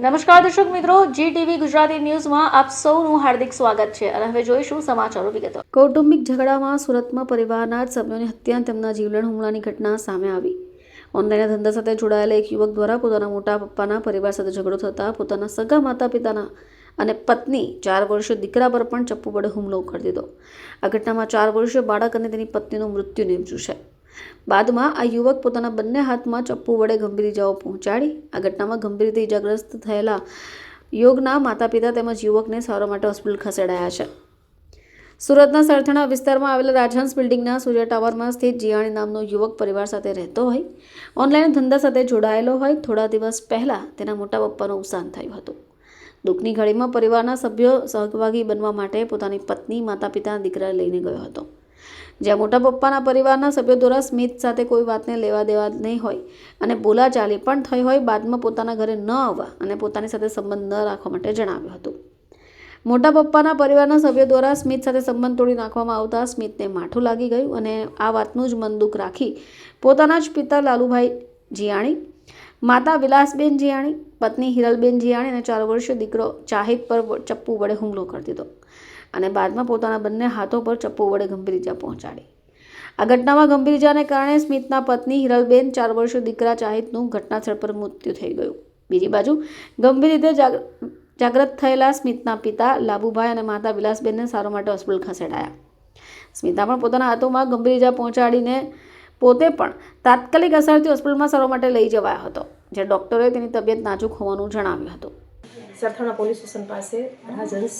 નમસ્કાર દર્શક મિત્રો જી ટીવી ગુજરાતી ન્યૂઝમાં આપ સૌનું હાર્દિક સ્વાગત છે અને હવે જોઈશું સમાચારો વિગતો. કૌટુંબિક ઝઘડામાં સુરતમાં પરિવારના જ સભ્યોની હત્યા તેમના જીવલેણ હુમલાની ઘટના સામે આવી. ઓનલાઈન ધંધા સાથે જોડાયેલા એક યુવક દ્વારા પોતાના મોટા પપ્પાના પરિવાર સાથે ઝઘડો થતાં પોતાના સગા માતા પિતાના અને પત્ની ચાર વર્ષીય દીકરા પર પણ ચપ્પુ વડે હુમલો કરી દીધો. આ ઘટનામાં ચાર વર્ષીય બાળક અને તેની પત્નીનું મૃત્યુ નિપજ્યું છે. બાદમાં આ યુવક પોતાના બંને હાથમાં ચપ્પુ વડે ગંભીર ઇજાઓ પહોંચાડી. આ ઘટનામાં ગંભીર રીતે ઇજાગ્રસ્ત થયેલા યોગના માતા પિતા તેમજ યુવકને સારવાર માટે હોસ્પિટલ ખસેડાયા છે. સુરતના સરથણા વિસ્તારમાં આવેલા રાજહંસ બિલ્ડિંગના સૂર્ય ટાવરમાં સ્થિત જીયાણી નામનો યુવક પરિવાર સાથે રહેતો હોય. ઓનલાઈન ધંધા સાથે જોડાયેલો હોય. થોડા દિવસ પહેલાં તેના મોટા પપ્પાનું અવસાન થયું હતું. દુઃખની ઘડીમાં પરિવારના સભ્યો સહભાગી બનવા માટે પોતાની પત્ની માતા પિતાના દીકરા લઈને ગયો હતો. જ્યાં મોટા પપ્પાના પરિવારના સભ્યો દ્વારા સ્મિત સાથે કોઈ વાતને લેવા દેવા નહીં હોય અને બોલાચાલી પણ થઈ હોય બાદમાં પોતાના ઘરે ન આવવા અને પોતાની સાથે સંબંધ ન રાખવા માટે જણાવ્યું હતું. મોટા પપ્પાના પરિવારના સભ્યો દ્વારા સ્મિત સાથે સંબંધ તોડી નાખવામાં આવતા સ્મિતને માઠું લાગી ગયું અને આ વાતનું જ મન દુઃખ રાખી પોતાના જ પિતા લાલુભાઈ જીયાણી, માતા વિલાસબેન જીયાણી, પત્ની હિરલબેન જીયાણી અને ચાર વર્ષીય દીકરો ચાહિદ પર ચપ્પુ વડે હુમલો કરી દીધો. અને બાદમાં પોતાના બંને હાથો પર ચપ્પુ વડે ગંભીર ઇજા પહોંચાડી. આ ઘટનામાં ગંભીર ઇજાને કારણે સ્મિતના પત્ની હિરલબેન ચાર વર્ષો દીકરા ચાહિતનું ઘટનાસ્થળ પર મૃત્યુ થઈ ગયું. બીજી બાજુ, ગંભીર રીતે જાગૃત થયેલા સ્મિતના પિતા લાભુભાઈ અને માતા વિલાસબેનને સારો માટે હોસ્પિટલ ખસેડાયા. સ્મિતા પણ પોતાના હાથોમાં ગંભીર ઇજા પહોંચાડીને પોતે પણ તાત્કાલિક અસરથી હોસ્પિટલમાં સારવાર માટે લઈ જવાયો હતો, જે ડૉક્ટરોએ તેની તબિયત નાજુક હોવાનું જણાવ્યું હતું. સરથાણા પોલીસ સ્ટેશન પાસે રાજહંસ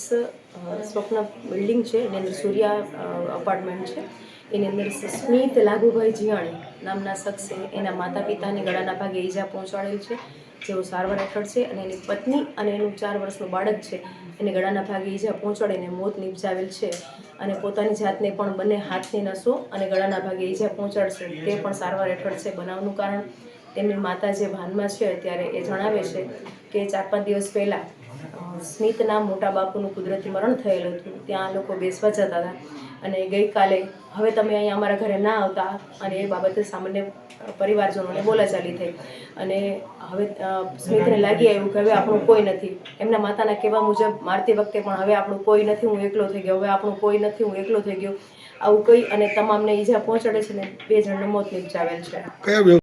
સ્વપ્ન બિલ્ડિંગ છે. એની અંદર સૂર્યા અપાર્ટમેન્ટ છે. એની અંદર સ્મિત લાગુભાઈ જીયાણી નામના શખ્સે એના માતા પિતાને ગળાના ભાગે ઈજા પહોંચાડેલ છે. જેઓ સારવાર હેઠળ છે અને એની પત્ની અને એનું ચાર વર્ષનું બાળક છે. એને ગળાના ભાગે ઈજા પહોંચાડીને મોત નિપજાવેલ છે અને પોતાની જાતને પણ બંને હાથની નસો અને ગળાના ભાગે ઈજા પહોંચાડશે. તે પણ સારવાર હેઠળ છે. બનાવનું કારણ તેમની માતા જે ભાનમાં છે અત્યારે એ જણાવે છે કે ચાર પાંચ દિવસ પહેલાં સ્મિતના મોટા બાપુનું કુદરતી મરણ થયેલું હતું. ત્યાં લોકો બેસવા જતા હતા અને ગઈકાલે હવે તમે અહીંયા અમારા ઘરે ના આવતા અને એ બાબતે સામાન્ય પરિવારજનોને બોલાચાલી થઈ. અને હવે સ્મિતને લાગી આવ્યું કે હવે આપણું કોઈ નથી. એમના માતાના કહેવા મુજબ મારતી વખતે પણ હવે આપણું કોઈ નથી, હું એકલો થઈ ગયો. હવે આપણું કોઈ નથી, હું એકલો થઈ ગયો. આવું કહી અને તમામને ઈજા પહોંચાડે છે ને બે જણનું મોત નિપજાવેલ છે.